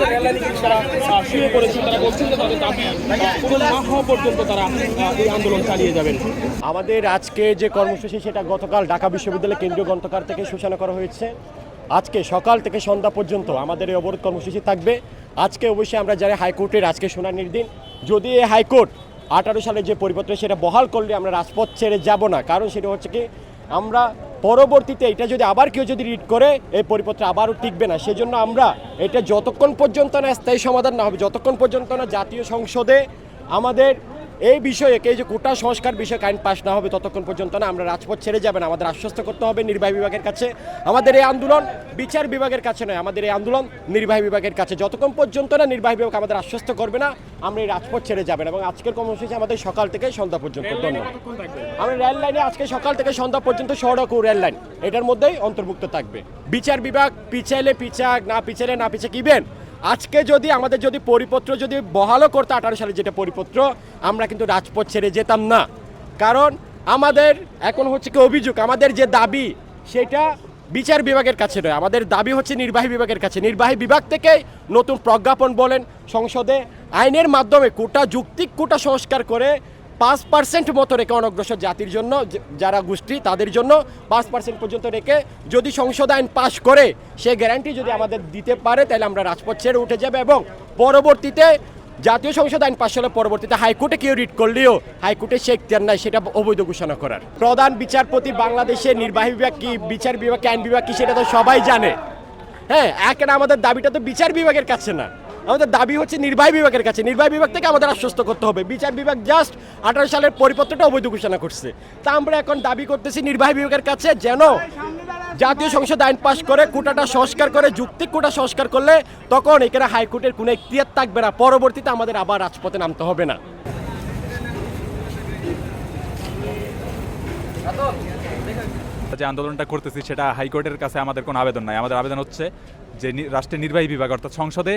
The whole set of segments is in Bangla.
তারা শুরু করেছেন, তারা বলছেন যে তাদের দাবি না হওয়া পর্যন্ত তারা এই আন্দোলন চালিয়ে যাবেন। আমাদের আজকে যে কর্মসূচি, সেটা গতকাল ঢাকা বিশ্ববিদ্যালয় কেন্দ্রীয় গ্রন্থকার থেকে সূচনা করা হয়েছে। আজকে সকাল থেকে সন্ধ্যা পর্যন্ত আমাদের এই অবরোধ কর্মসূচি থাকবে। আজকে অবশ্যই আমরা যারা হাইকোর্টের আজকে শুনানির দিন, যদি এই হাইকোর্ট আঠারো সালে যে পরিবর্তন, সেটা বহাল করলে আমরা রাজপথ ছেড়ে যাব না। কারণ সেটা হচ্ছে কি, আমরা পরবর্তীতে এটা যদি আবার কেউ যদি রিড করে, এই পরিপত্র আবারও টিকবে না। সেজন্য আমরা এটা যতক্ষণ পর্যন্ত না স্থায়ী সমাধান না হবে, যতক্ষণ পর্যন্ত না জাতীয় সংসদে আমাদের এই বিষয়ে এই যে কোটা সংস্কার বিষয়ে আইন পাশ না হবে ততক্ষণ পর্যন্ত না আমরা রাজপথ ছেড়ে যাবেন আমাদের আশ্বস্ত করতে হবে নির্বাহী বিভাগের কাছে। আমাদের এই আন্দোলন বিচার বিভাগের কাছে নয় আমাদের এই আন্দোলন নির্বাহী বিভাগের কাছে। যতক্ষণ পর্যন্ত না নির্বাহী বিভাগ আমাদের আশ্বস্ত করবে না আমরা এই রাজপথ ছেড়ে যাবেন এবং আজকের কর্মসূচি আমাদের সকাল থেকে সন্ধ্যা পর্যন্ত। ধন্যবাদ। আমরা রেল লাইনে আজকে সকাল থেকে সন্ধ্যা পর্যন্ত সড়ক ও রেল লাইন এটার মধ্যেই অন্তর্ভুক্ত থাকবে। বিচার বিভাগ পিছাইলে পিছাক না পিছাইলে না পিছাক ইভেন আজকে যদি আমাদের যদি পরিপত্র যদি বহালও করতো আঠারো সালে যেটা পরিপত্র, আমরা কিন্তু রাজপথ ছেড়ে যেতাম না। কারণ আমাদের এখন হচ্ছে কি অভিযোগ, আমাদের যে দাবি, সেটা বিচার বিভাগের কাছে নয়, আমাদের দাবি হচ্ছে নির্বাহী বিভাগের কাছে। নির্বাহী বিভাগ থেকেই নতুন প্রজ্ঞাপন বলেন সংসদে, আইনের মাধ্যমে কোটা যুক্তি, কোটা সংস্কার করে পাঁচ পার্সেন্ট মতো রেখে অনগ্রসর জাতির জন্য যারা গোষ্ঠী, তাদের জন্য পাঁচ পার্সেন্ট পর্যন্ত রেখে যদি সংসদ আইন পাশ করে, সে গ্যারান্টি যদি আমাদের দিতে পারে, তাহলে আমরা রাজপথ ছেড়ে উঠে যাবে এবং পরবর্তীতে জাতীয় সংসদ আইন পাশ হলে পরবর্তীতে হাইকোর্টে কেউ রিট করলেও হাইকোর্টে সে এখতিয়ার নাই, সেটা অবৈধ ঘোষণা করার। প্রধান বিচারপতি বাংলাদেশের নির্বাহী বিভাগ কি, বিচার বিভাগ আইন বিভাগ কি, সেটা তো সবাই জানে। হ্যাঁ একের আমাদের দাবিটা তো বিচার বিভাগের কাছে না। আমাদের দাবি হচ্ছে নির্বাহী বিভাগের কাছে। নির্বাহী বিভাগ থেকে আমাদের আশ্বস্ত করতে হবে। বিচার বিভাগ জাস্ট আঠারো সালের পরিপত্রটা অবৈধ ঘোষণা করছে। তা আমরা এখন দাবি করতেছি নির্বাহী বিভাগের কাছে যেন জাতীয় সংসদ আইন পাশ করে কোটাটা সংস্কার করে, যুক্তি কোটা সংস্কার করলে তখন এখানে হাইকোর্টের কোনো এখতিয়ার থাকবে না। পরবর্তীতে আমাদের আবার রাজপথে নামতে হবে না। যে আন্দোলনটা করতেছি সেটা হাইকোর্টের কাছে আমাদের কোনো আবেদন নাই। আমাদের আবেদন হচ্ছে যে রাষ্ট্রের নির্বাহী বিভাগ অর্থাৎ সংসদে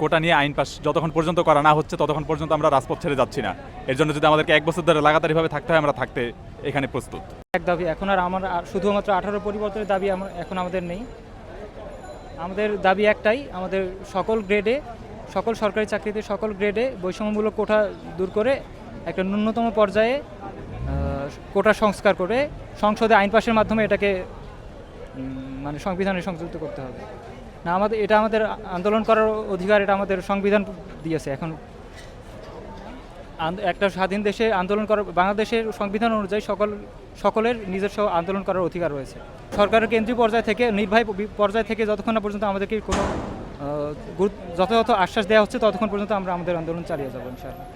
কোটা নিয়ে আইন পাস যতক্ষণ পর্যন্ত করা না হচ্ছে, ততক্ষণ পর্যন্ত আমরা রাজপথ ছেড়ে যাচ্ছি না। এর জন্য যদি আমাদেরকে এক বছর ধরে লাগাতারিভাবে থাকতে হয়, আমরা থাকতে এখানে প্রস্তুত। এক দাবি, এখন আর আমার শুধুমাত্র আঠারো পরিবর্তনের দাবি এখন আমাদের নেই। আমাদের দাবি একটাই, আমাদের সকল গ্রেডে, সকল সরকারি চাকরিতে সকল গ্রেডে বৈষম্যমূলক কোটা দূর করে একটা ন্যূনতম পর্যায়ে কোটা সংস্কার করে সংসদে আইন পাশের মাধ্যমে এটাকে মানে সংবিধানে সংযুক্ত করতে হবে। না, আমাদের, এটা আমাদের আন্দোলন করার অধিকার, এটা আমাদের সংবিধান দিয়েছে এখন। একটা স্বাধীন দেশে আন্দোলন করার, বাংলাদেশের সংবিধান অনুযায়ী সকল, সকলের নিজস্ব আন্দোলন করার অধিকার রয়েছে। সরকারের কেন্দ্রীয় পর্যায় থেকে, নির্বাহী পর্যায় থেকে যতক্ষণ না পর্যন্ত আমাদেরকে কোনো যথাযথ আশ্বাস দেওয়া হচ্ছে, ততক্ষণ পর্যন্ত আমরা আমাদের আন্দোলন চালিয়ে যাব, ইনশাআল্লাহ।